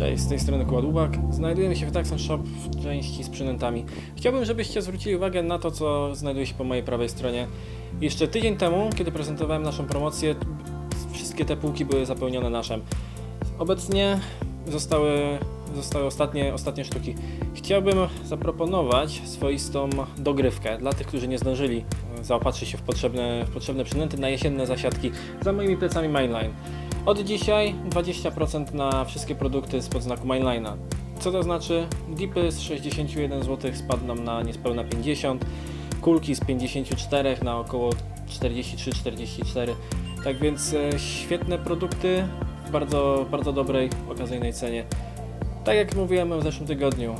Cześć, z tej strony Kładubak. Znajdujemy się w Taxon Shop w części z przynętami. Chciałbym, żebyście zwrócili uwagę na to, co znajduje się po mojej prawej stronie. Jeszcze tydzień temu, kiedy prezentowałem naszą promocję, wszystkie te półki były zapełnione naszem. Obecnie zostały, zostały ostatnie, ostatnie sztuki. Chciałbym zaproponować swoistą dogrywkę dla tych, którzy nie zdążyli e, zaopatrzyć się w potrzebne, w potrzebne przynęty na jesienne zasiadki za moimi plecami Mainline. Od dzisiaj 20% na wszystkie produkty spod znaku Mainline'a. Co to znaczy? Dipy z 61 zł spadną na niespełna 50, kulki z 54 na około 43-44. Tak więc e, świetne produkty w bardzo, bardzo dobrej, okazyjnej cenie. Tak jak mówiłem w zeszłym tygodniu,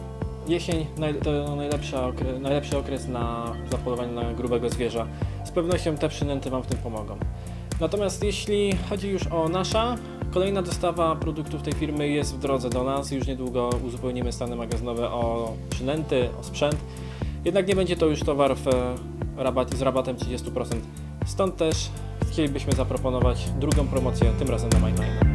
jesień to najlepszy okres, najlepszy okres na zapolowanie na grubego zwierza. Z pewnością te przynęty Wam w tym pomogą. Natomiast jeśli chodzi już o nasza, kolejna dostawa produktów tej firmy jest w drodze do nas. Już niedługo uzupełnimy stany magazynowe o przynęty, o sprzęt. Jednak nie będzie to już towar w rabat, z rabatem 30%. Stąd też chcielibyśmy zaproponować drugą promocję, tym razem na Mainline.